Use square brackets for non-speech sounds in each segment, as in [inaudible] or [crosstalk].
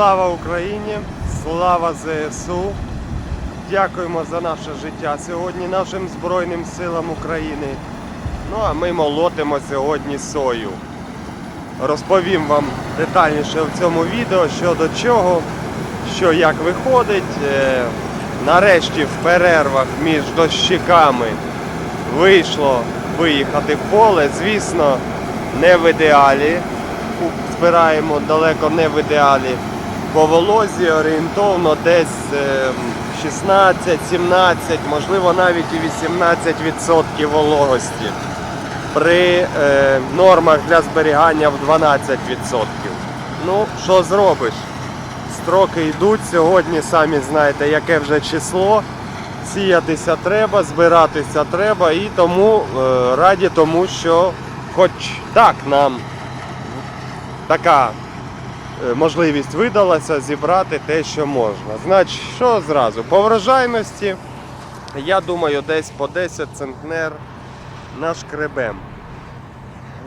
Слава Україні! Слава ЗСУ! Дякуємо за наше життя сьогодні нашим Збройним силам України. Ну а ми молотимо сьогодні сою. Розповім вам детальніше в цьому відео, що до чого, що як виходить. Е, Нарешті в перервах між дощиками вийшло виїхати в поле. Звісно, не в ідеалі. Збираємо далеко не в ідеалі. По волозі орієнтовно десь е, 16-17, можливо навіть і 18% вологості. При е, нормах для зберігання в 12%. Ну, що зробиш? Строки йдуть. Сьогодні самі знаєте, яке вже число. Сіятися треба, збиратися треба і тому е, раді тому, що хоч так нам така можливість видалася зібрати те, що можна. Значить, що зразу? По врожайності, я думаю, десь по 10 центнер нашкребем.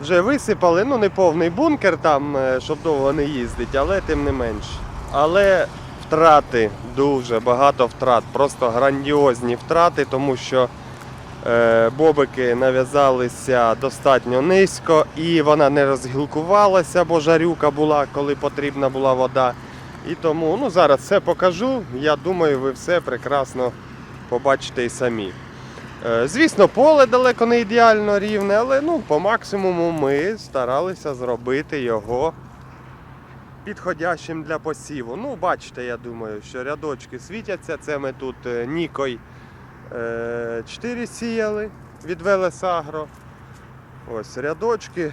Вже висипали, ну не повний бункер там, е, щоб довго не їздити, але тим не менш. Але втрати, дуже багато втрат, просто грандіозні втрати, тому що е, бобики нав'язалися достатньо низько і вона не розгілкувалася, бо жарюка була, коли потрібна була вода. І тому ну, зараз все покажу. Я думаю, ви все прекрасно побачите і самі. Е, Звісно, поле далеко не ідеально рівне, але ну, по максимуму ми старалися зробити його підходящим для посіву. Ну, бачите, я думаю, що рядочки світяться. Це ми тут е, Нікой 4 сіяли від Велесагро. Ось рядочки.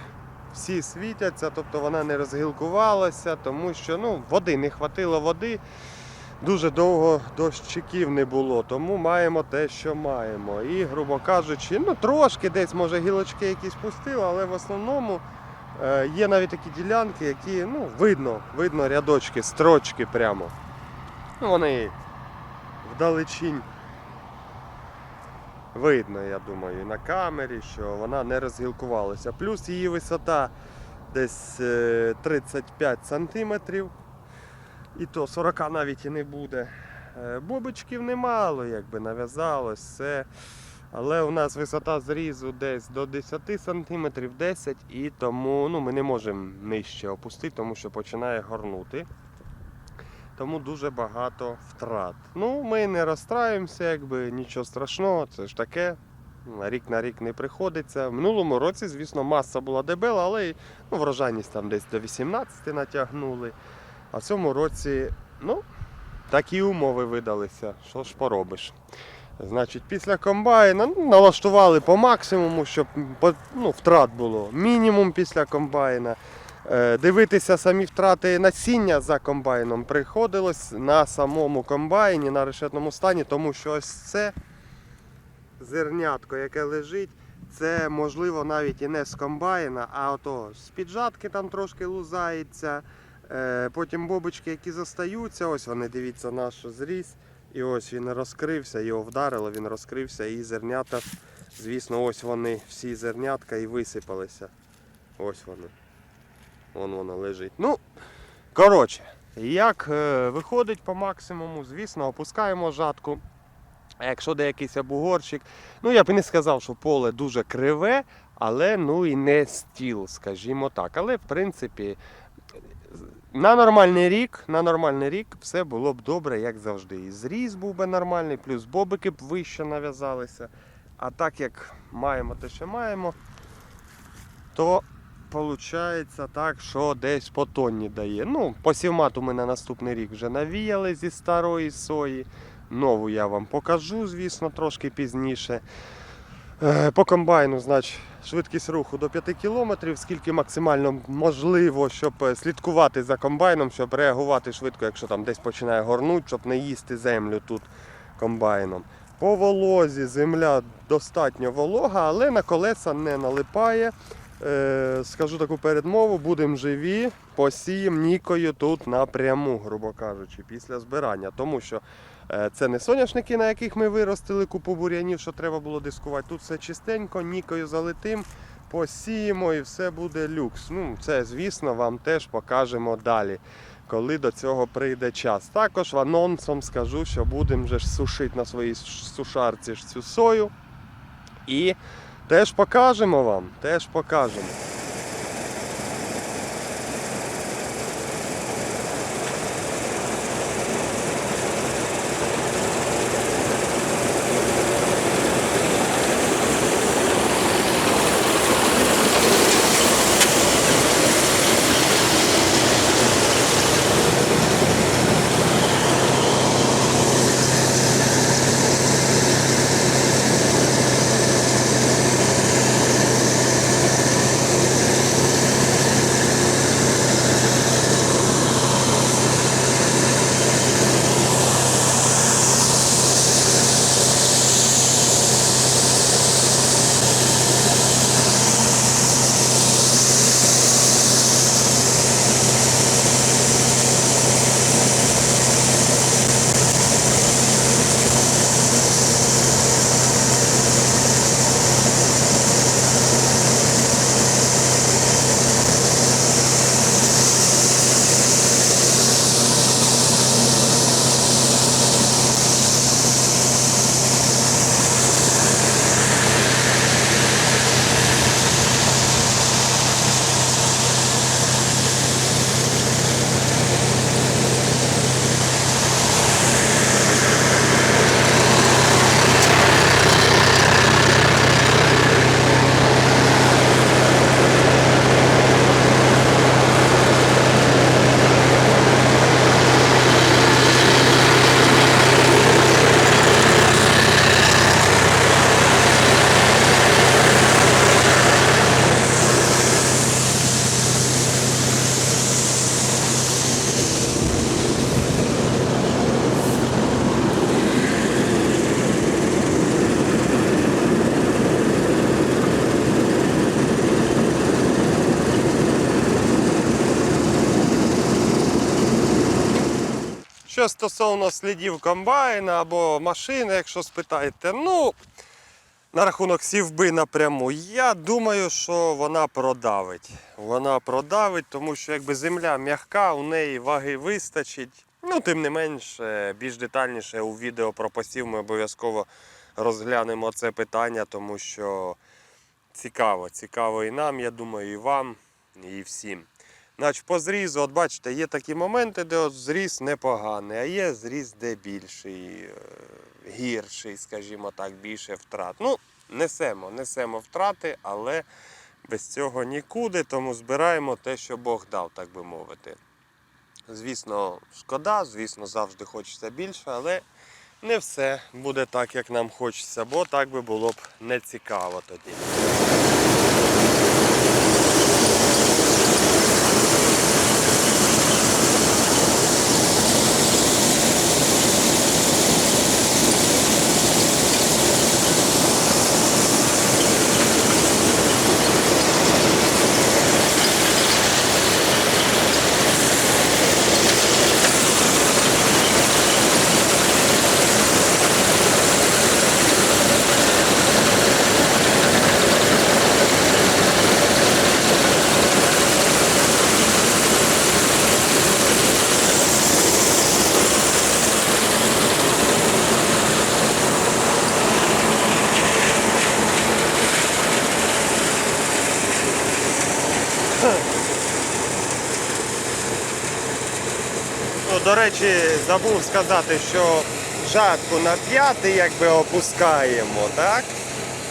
Всі світяться, тобто вона не розгілкувалася, тому що ну, води не хватило води. Дуже довго дощиків не було, тому маємо те, що маємо. І, грубо кажучи, ну трошки десь може гілочки якісь пустили, але в основному е, є навіть такі ділянки, які ну, видно, видно рядочки, строчки прямо. Ну, вони вдалечінь видно, я думаю, і на камері, що вона не розгілкувалася. Плюс її висота десь е, 35 сантиметрів. І то 40 навіть і не буде. Е, Бобочків немало, якби нав'язалось все. Але у нас висота зрізу десь до 10 см, 10 і тому ну, ми не можемо нижче опустити, тому що починає горнути. Тому дуже багато втрат. Ну, ми не розстраюємося, якби нічого страшного, це ж таке. Рік на рік не приходиться. В минулому році, звісно, маса була дебела, але ну, врожайність там десь до 18 натягнули. А в цьому році, ну, такі умови видалися. Що ж поробиш? Значить, після комбайна ну, налаштували по максимуму, щоб ну, втрат було. Мінімум після комбайна. Е, Дивитися самі втрати насіння за комбайном приходилось на самому комбайні, на решетному стані, тому що ось це зернятко, яке лежить, це можливо навіть і не з комбайна, а ото з піджатки там трошки лузається. Е, Потім бобочки, які зостаються, ось вони, дивіться, наш зріз. І ось він розкрився, його вдарило, він розкрився і зернята, звісно, ось вони, всі зернятка і висипалися. Ось вони. Вон воно лежить. Ну, коротше, як е, виходить по максимуму, звісно, опускаємо жатку. А якщо де якийсь бугорчик, ну я б не сказав, що поле дуже криве, але ну і не стіл, скажімо так. Але в принципі на нормальний рік, на нормальний рік все було б добре, як завжди. І зріз був би нормальний, плюс бобики б вище нав'язалися. А так як маємо те, що маємо, то виходить так, що десь по тонні дає. Ну, посівмату ми на наступний рік вже навіяли зі старої сої. Нову я вам покажу, звісно, трошки пізніше. Е, По комбайну, значить, швидкість руху до 5 км, скільки максимально можливо, щоб е, слідкувати за комбайном, щоб реагувати швидко, якщо там десь починає горнути, щоб не їсти землю тут комбайном. По волозі земля достатньо волога, але на колеса не налипає. Е, скажу таку передмову, будемо живі, посіємо нікою тут напряму, грубо кажучи, після збирання. Тому що е, це не соняшники, на яких ми виростили купу бур'янів, що треба було дискувати. Тут все чистенько, нікою залетим, посіємо і все буде люкс. Ну, це, звісно, вам теж покажемо далі. коли до цього прийде час. Також анонсом скажу, що будемо вже сушити на своїй сушарці ж цю сою. І теж покажемо вам, теж покажемо. Що стосовно слідів комбайна або машини, якщо спитаєте, ну на рахунок сівби напряму, я думаю, що вона продавить. Вона продавить, тому що якби земля м'яка, у неї ваги вистачить. Ну, тим не менш, більш детальніше у відео про посів ми обов'язково розглянемо це питання, тому що цікаво, цікаво і нам, я думаю, і вам, і всім. Значить, по зрізу, от бачите, є такі моменти, де от зріз непоганий, а є зріз, де більший, е, гірший, скажімо так, більше втрат. Ну, несемо, несемо втрати, але без цього нікуди, тому збираємо те, що Бог дав, так би мовити. Звісно, шкода, звісно, завжди хочеться більше, але не все буде так, як нам хочеться, бо так би було б не цікаво тоді. До речі, забув сказати, що жатку на п'ятий якби опускаємо, так?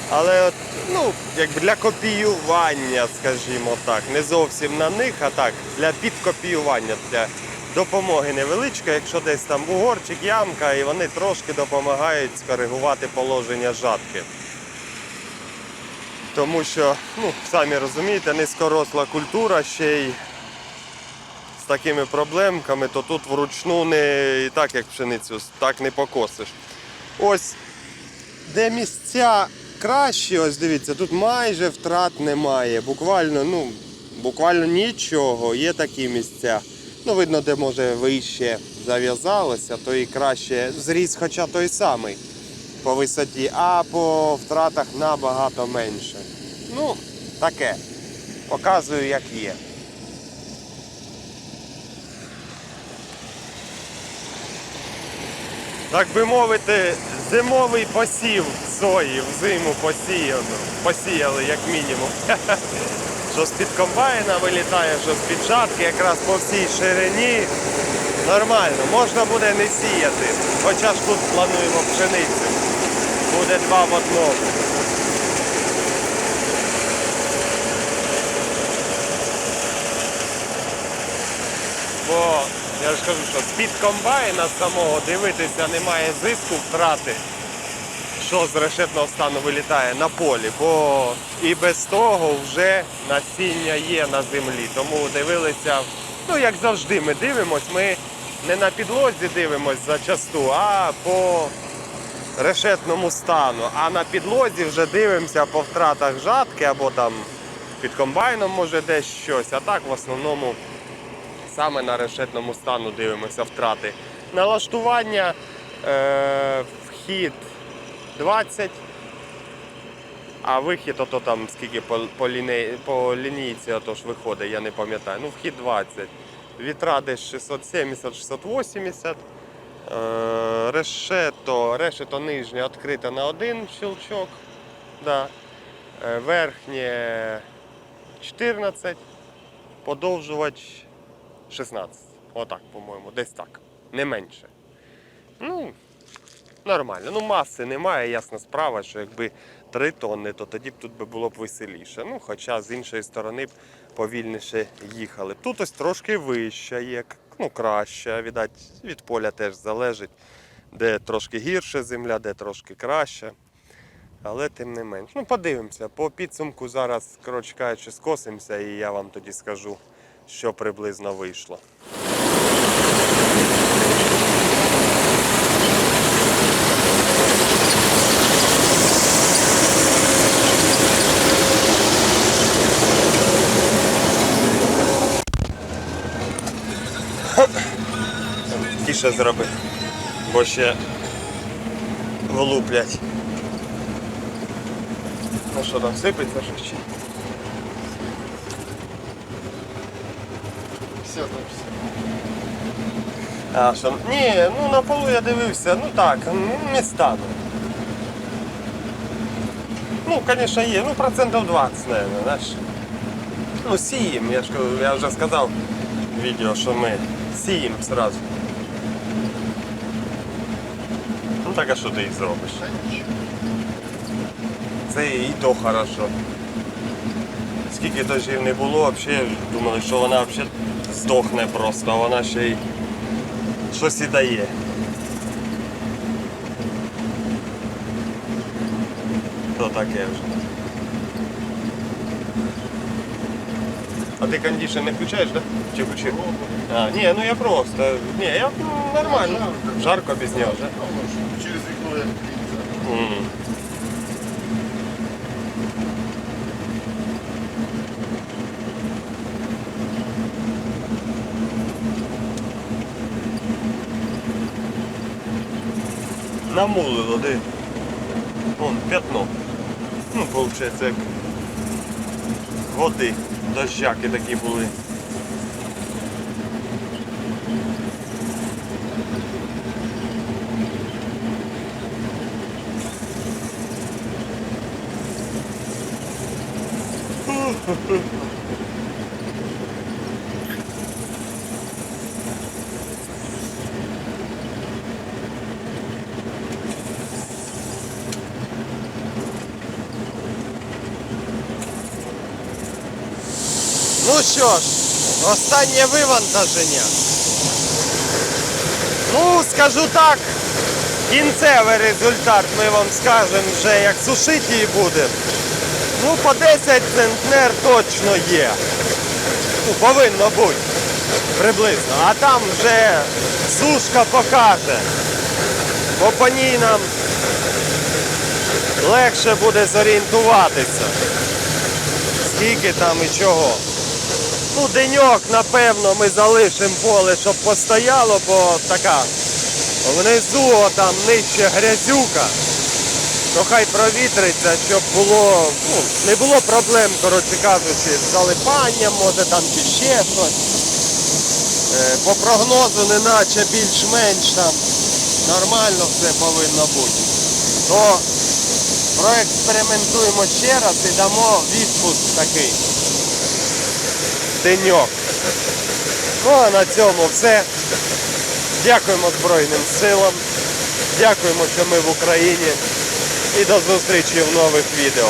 Але от, ну, якби для копіювання, скажімо так, не зовсім на них, а так, для підкопіювання, для допомоги невеличка, якщо десь там бугорчик, ямка, і вони трошки допомагають скоригувати положення жатки. Тому що, ну, самі розумієте, низькоросла культура ще й такими проблемками, то тут вручну не і так, як пшеницю, так не покосиш. Ось де місця кращі, ось дивіться, тут майже втрат немає. Буквально, ну, буквально нічого. Є такі місця. Ну, видно, де може вище зав'язалося, то і краще зріс, хоча той самий по висоті, а по втратах набагато менше. Ну, таке. Показую, як є. Так би мовити, зимовий посів сої, зиму посіяно, посіяли як мінімум. [laughs] Що з-під комбайна вилітає, що з-під жатки, якраз по всій ширині. Нормально, можна буде не сіяти. Хоча ж тут плануємо пшеницю. Буде два в одному. Бо я ж кажу, що з-під комбайна самого дивитися немає зиску втрати, що з решетного стану вилітає на полі, бо і без того вже насіння є на землі. Тому дивилися, ну як завжди, ми дивимось, ми не на підлозі дивимось зачасту, а по решетному стану. А на підлозі вже дивимося по втратах жатки або там під комбайном може десь щось. А так в основному саме на решетному стану дивимося втрати. Налаштування, е, вхід 20, а вихід ото там скільки по, по, ліней, по лінійці ото ж виходить, я не пам'ятаю. Ну, вхід 20. Вітра десь 670-680. Е, решето, решето нижнє відкрите на один щелчок. Да. Е, верхнє 14, подовжувач 16. Отак, по-моєму, десь так. Не менше. Ну, нормально. Ну, маси немає, ясна справа, що якби 3 тонни, то тоді б тут було б веселіше. Ну, хоча з іншої сторони б повільніше їхали. Тут ось трошки вища є, ну, краща, віддать, від поля теж залежить, де трошки гірше земля, де трошки краще. Але тим не менш. Ну, подивимося. По підсумку зараз, коротше кажучи, скосимося і я вам тоді скажу, що приблизно вийшло. Тіше зроби, бо ще влуплять. Ну що там, сипеться щось чи? Все там все. А, що? Ні, ну на полу я дивився, ну так, ну, містами. Ну, звісно, є, ну процентів 20, мабуть, знаєш. Ну, сіємо, я ж я вже сказав в відео, що ми сіємо сразу. Ну так а що ти їх зробиш? Це і то хорошо. Скільки дождів не було, взагалі думали, що вона взагалі здохне просто, а вона ще й щось і дає. То таке вже. А ти кондішн не включаєш, так? Да? Чи включив? А, ні, ну я просто. Ні, я ну, нормально. Жарко без нього, Через вікно як Намулило, де? Вон, п'ятно. Ну, виходить, як води, дощаки такі були. Ну що ж, останнє вивантаження. Ну, скажу так, кінцевий результат ми вам скажемо вже як сушити її буде. Ну, по 10 центнер точно є. Ну, повинно бути. Приблизно. А там вже сушка покаже. Бо по ній нам легше буде зорієнтуватися. Скільки там і чого. Ну, деньок, напевно, ми залишимо поле, щоб постояло, бо така внизу, там нижче грязюка. То хай провітриться, щоб було, ну, не було проблем, коротше кажучи, з залипанням, може там чи ще щось. Е, По прогнозу неначе більш-менш там нормально все повинно бути. То проекспериментуємо ще раз і дамо відпуск такий. Деньок. Ну а на цьому все. Дякуємо Збройним силам. Дякуємо, що ми в Україні. І до зустрічі в нових відео.